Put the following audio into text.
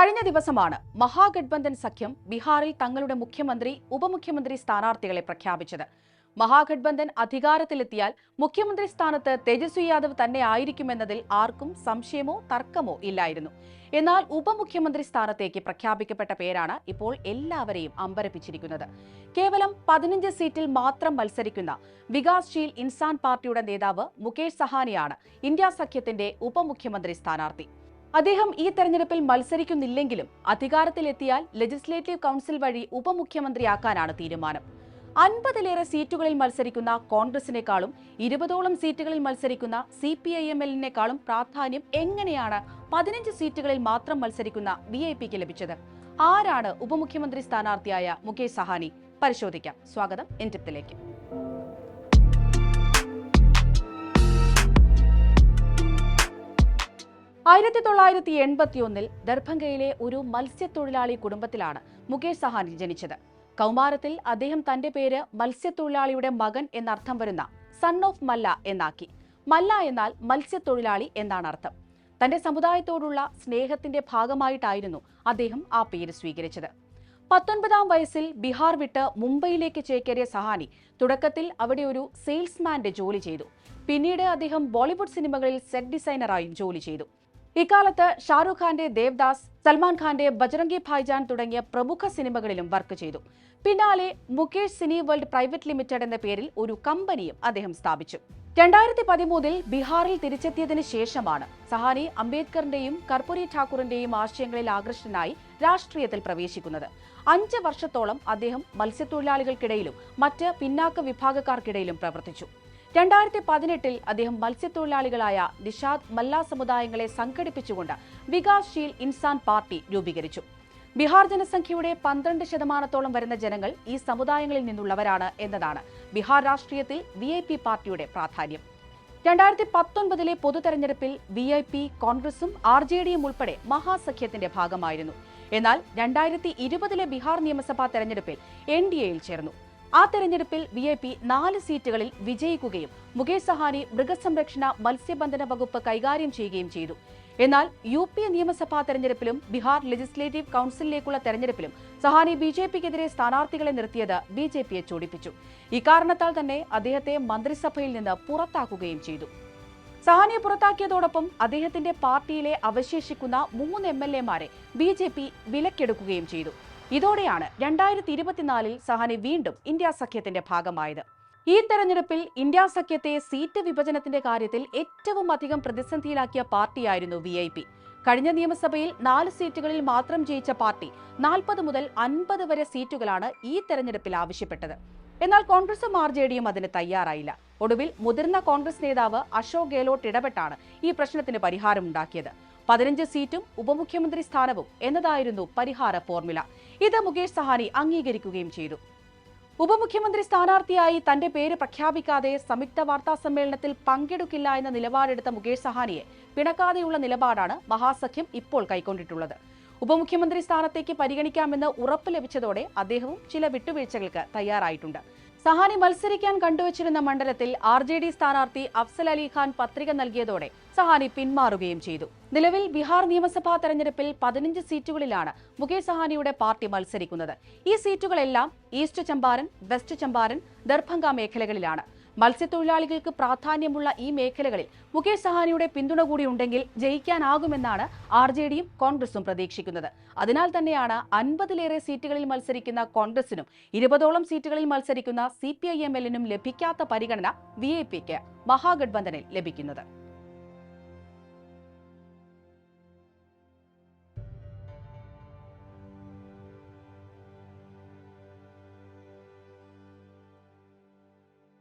കഴിഞ്ഞ ദിവസമാണ് മഹാഗഡ്ബന്ധൻ സഖ്യം ബീഹാറിൽ തങ്ങളുടെ മുഖ്യമന്ത്രി ഉപമുഖ്യമന്ത്രി സ്ഥാനാർത്ഥികളെ പ്രഖ്യാപിച്ചത്. മഹാഗഡ്ബന്ധൻ അധികാരത്തിലെത്തിയാൽ മുഖ്യമന്ത്രി സ്ഥാനത്ത് തേജസ്വി യാദവ് തന്നെ ആയിരിക്കുമെന്നതിൽ ആർക്കും സംശയമോ തർക്കമോ ഇല്ലായിരുന്നു. എന്നാൽ ഉപമുഖ്യമന്ത്രി സ്ഥാനത്തേക്ക് പ്രഖ്യാപിക്കപ്പെട്ട പേരാണ് ഇപ്പോൾ എല്ലാവരെയും അമ്പരപ്പിച്ചിരിക്കുന്നത്. കേവലം പതിനഞ്ച് സീറ്റിൽ മാത്രം മത്സരിക്കുന്ന വികാസ്ശീൽ ഇൻസാൻ പാർട്ടിയുടെ നേതാവ് മുകേഷ് സഹാനിയാണ് ഇന്ത്യ സഖ്യത്തിന്റെ ഉപമുഖ്യമന്ത്രി സ്ഥാനാർത്ഥി. അദ്ദേഹം ഈ തെരഞ്ഞെടുപ്പിൽ മത്സരിക്കുന്നില്ലെങ്കിലും അധികാരത്തിലെത്തിയാൽ ലെജിസ്ലേറ്റീവ് കൗൺസിൽ വഴി ഉപമുഖ്യമന്ത്രിയാക്കാനാണ് തീരുമാനം. അൻപതിലേറെ സീറ്റുകളിൽ മത്സരിക്കുന്ന കോൺഗ്രസിനേക്കാളും ഇരുപതോളം സീറ്റുകളിൽ മത്സരിക്കുന്ന സി പി ഐ എം എല്ലിനേക്കാളും പ്രാധാന്യം എങ്ങനെയാണ് പതിനഞ്ച് സീറ്റുകളിൽ മാത്രം മത്സരിക്കുന്ന വി ഐ പിക്ക് ലഭിച്ചത്? ആരാണ് ഉപമുഖ്യമന്ത്രി സ്ഥാനാർത്ഥിയായ മുകേഷ് സഹാനി? പരിശോധിക്കാം. സ്വാഗതം. എന്റിപ്പിലേക്ക് ആയിരത്തി തൊള്ളായിരത്തി എൺപത്തിയൊന്നിൽ ദർഭംഗയിലെ ഒരു മത്സ്യത്തൊഴിലാളി കുടുംബത്തിലാണ് മുകേഷ് സഹാനി ജനിച്ചത്. കൗമാരത്തിൽ അദ്ദേഹം തന്റെ പേര് മത്സ്യത്തൊഴിലാളിയുടെ മകൻ എന്നർത്ഥം വരുന്ന സൺ ഓഫ് മല്ല എന്നാക്കി. മല്ല എന്നാൽ മത്സ്യത്തൊഴിലാളി എന്നാണ് അർത്ഥം. തന്റെ സമുദായത്തോടുള്ള സ്നേഹത്തിന്റെ ഭാഗമായിട്ടായിരുന്നു അദ്ദേഹം ആ പേര് സ്വീകരിച്ചത്. പത്തൊൻപതാം വയസ്സിൽ ബീഹാർ വിട്ട് മുംബൈയിലേക്ക് ചേക്കേറിയ സഹാനി തുടക്കത്തിൽ അവിടെ ഒരു സെയിൽസ്മാന്റെ ജോലി ചെയ്തു. പിന്നീട് അദ്ദേഹം ബോളിവുഡ് സിനിമകളിൽ സെറ്റ് ഡിസൈനറായും ജോലി ചെയ്തു. ഇക്കാലത്ത് ഷാരൂഖ് ഖാന്റെ ദേവ്ദാസ് സൽമാൻ ഖാന്റെ ബജറംഗി ഭായ്ജാൻ തുടങ്ങിയ പ്രമുഖ സിനിമകളിലും വർക്ക് ചെയ്തു. പിന്നാലെ Mukesh cine world private limited എന്ന പേരിൽ ഒരു കമ്പനിയും അദ്ദേഹം സ്ഥാപിച്ചു. രണ്ടായിരത്തി പതിമൂന്നിൽ ബീഹാറിൽ തിരിച്ചെത്തിയതിനു ശേഷമാണ് സഹാനി അംബേദ്കറിന്റെയും കർപ്പൂരി ഠാക്കൂറിന്റെയും ആശയങ്ങളിൽ ആകൃഷ്ടനായി രാഷ്ട്രീയത്തിൽ പ്രവേശിക്കുന്നത്. അഞ്ച് വർഷത്തോളം അദ്ദേഹം മത്സ്യത്തൊഴിലാളികൾക്കിടയിലും മറ്റ് പിന്നാക്ക വിഭാഗക്കാർക്കിടയിലും പ്രവർത്തിച്ചു. രണ്ടായിരത്തി പതിനെട്ടിൽ അദ്ദേഹം മത്സ്യത്തൊഴിലാളികളായ നിഷാദ് മല്ല സമുദായങ്ങളെ സംഘടിപ്പിച്ചുകൊണ്ട് വികാസ്ശീൽ ഇൻസാൻ പാർട്ടി രൂപീകരിച്ചു. ബീഹാർ ജനസംഖ്യയുടെ പന്ത്രണ്ട് ശതമാനത്തോളം വരുന്ന ജനങ്ങൾ ഈ സമുദായങ്ങളിൽ നിന്നുള്ളവരാണ് എന്നതാണ് ബീഹാർ രാഷ്ട്രീയത്തിൽ വി ഐ പി പാർട്ടിയുടെ പ്രാധാന്യം. രണ്ടായിരത്തി പത്തൊൻപതിലെ പൊതു തെരഞ്ഞെടുപ്പിൽ വി ഐ പി കോൺഗ്രസും ആർ ജെ ഡിയും ഉൾപ്പെടെ മഹാസഖ്യത്തിന്റെ ഭാഗമായിരുന്നു. എന്നാൽ രണ്ടായിരത്തി ഇരുപതിലെ ബീഹാർ നിയമസഭാ തെരഞ്ഞെടുപ്പിൽ എൻ ഡി എയിൽ ചേർന്നു. ആ തെരഞ്ഞെടുപ്പിൽ വി ഐ പി നാല് സീറ്റുകളിൽ വിജയിക്കുകയും മുകേഷ് സഹാനി മൃഗസംരക്ഷണ മത്സ്യബന്ധന വകുപ്പ് കൈകാര്യം ചെയ്യുകയും ചെയ്തു. എന്നാൽ യു പി നിയമസഭാ തെരഞ്ഞെടുപ്പിലും ബീഹാർ ലെജിസ്ലേറ്റീവ് കൌൺസിലിലേക്കുള്ള തെരഞ്ഞെടുപ്പിലും സഹാനി ബി ജെ പിക്കെതിരെ സ്ഥാനാർത്ഥികളെ നിർത്തിയത് ബി ജെ പിയെ ചൂടിപ്പിച്ചു. ഇക്കാരണത്താൽ തന്നെ അദ്ദേഹത്തെ മന്ത്രിസഭയിൽ നിന്ന് പുറത്താക്കുകയും ചെയ്തു. സഹാനിയെ പുറത്താക്കിയതോടൊപ്പം അദ്ദേഹത്തിന്റെ പാർട്ടിയിലെ അവശേഷിക്കുന്ന മൂന്ന് എം എൽ എമാരെ ബി ജെ പി വിലക്കെടുക്കുകയും ചെയ്തു. ഇതോടെയാണ് രണ്ടായിരത്തി ഇരുപത്തിനാലിൽ സഹാനി വീണ്ടും ഇന്ത്യ സഖ്യത്തിന്റെ ഭാഗമായത്. ഈ തെരഞ്ഞെടുപ്പിൽ ഇന്ത്യ സഖ്യത്തെ സീറ്റ് വിഭജനത്തിന്റെ കാര്യത്തിൽ ഏറ്റവും അധികം പ്രതിസന്ധിയിലാക്കിയ പാർട്ടിയായിരുന്നു വി ഐ പി. കഴിഞ്ഞ നിയമസഭയിൽ നാല് സീറ്റുകളിൽ മാത്രം ജയിച്ച പാർട്ടി നാൽപ്പത് മുതൽ അൻപത് വരെ സീറ്റുകളാണ് ഈ തെരഞ്ഞെടുപ്പിൽ ആവശ്യപ്പെട്ടത്. എന്നാൽ കോൺഗ്രസും ആർ ജെ ഡിയും അതിന് തയ്യാറായില്ല. ഒടുവിൽ മുതിർന്ന കോൺഗ്രസ് നേതാവ് അശോക് ഗെഹ്ലോട്ട് ഇടപെട്ടാണ് ഈ പ്രശ്നത്തിന് പരിഹാരം ഉണ്ടാക്കിയത് പതിനഞ്ച് സീറ്റും ഉപമുഖ്യമന്ത്രി സ്ഥാനവും എന്നതായിരുന്നു പരിഹാര ഫോർമുല. ഇത് മുകേഷ് സഹാനി അംഗീകരിക്കുകയും ചെയ്തു. ഉപമുഖ്യമന്ത്രി സ്ഥാനാർത്ഥിയായി തന്റെ പേര് പ്രഖ്യാപിക്കാതെ സംയുക്ത വാർത്താ സമ്മേളനത്തിൽ പങ്കെടുക്കില്ല എന്ന നിലപാടെടുത്ത മുകേഷ് സഹാനിയെ പിണക്കാതെയുള്ള നിലപാടാണ് മഹാസഖ്യം ഇപ്പോൾ കൈക്കൊണ്ടിട്ടുള്ളത്. ഉപമുഖ്യമന്ത്രി സ്ഥാനത്തേക്ക് പരിഗണിക്കാമെന്ന് ഉറപ്പ് ലഭിച്ചതോടെ അദ്ദേഹവും ചില വിട്ടുവീഴ്ചകൾക്ക് തയ്യാറായിട്ടുണ്ട്. സഹാനി മത്സരിക്കാൻ കണ്ടുവച്ചിരുന്ന മണ്ഡലത്തിൽ ആർ ജെ ഡി സ്ഥാനാർത്ഥി അഫ്സൽ അലിഖാൻ പത്രിക നൽകിയതോടെ സഹാനി പിന്മാറുകയും ചെയ്തു. നിലവിൽ ബീഹാർ നിയമസഭാ തെരഞ്ഞെടുപ്പിൽ പതിനഞ്ച് സീറ്റുകളിലാണ് മുകേഷ് സഹാനിയുടെ പാർട്ടി മത്സരിക്കുന്നത്. ഈ സീറ്റുകളെല്ലാം ഈസ്റ്റ് ചമ്പാരൻ വെസ്റ്റ് ചമ്പാരൻ ദർഭംഗ മേഖലകളിലാണ്. മത്സ്യത്തൊഴിലാളികൾക്ക് പ്രാധാന്യമുള്ള ഈ മേഖലകളിൽ മുകേഷ് സഹാനിയുടെ പിന്തുണ കൂടി ഉണ്ടെങ്കിൽ ജയിക്കാനാകുമെന്നാണ് ആർ ജെ ഡിയും കോൺഗ്രസും പ്രതീക്ഷിക്കുന്നത്. അതിനാൽ തന്നെയാണ് അൻപതിലേറെ സീറ്റുകളിൽ മത്സരിക്കുന്ന കോൺഗ്രസിനും ഇരുപതോളം സീറ്റുകളിൽ മത്സരിക്കുന്ന സി പി ഐ എം എല്ലിനും ലഭിക്കാത്ത പരിഗണന വി ഐ പിക്ക് മഹാഗഡ്ബന്ധനിൽ ലഭിക്കുന്നത്.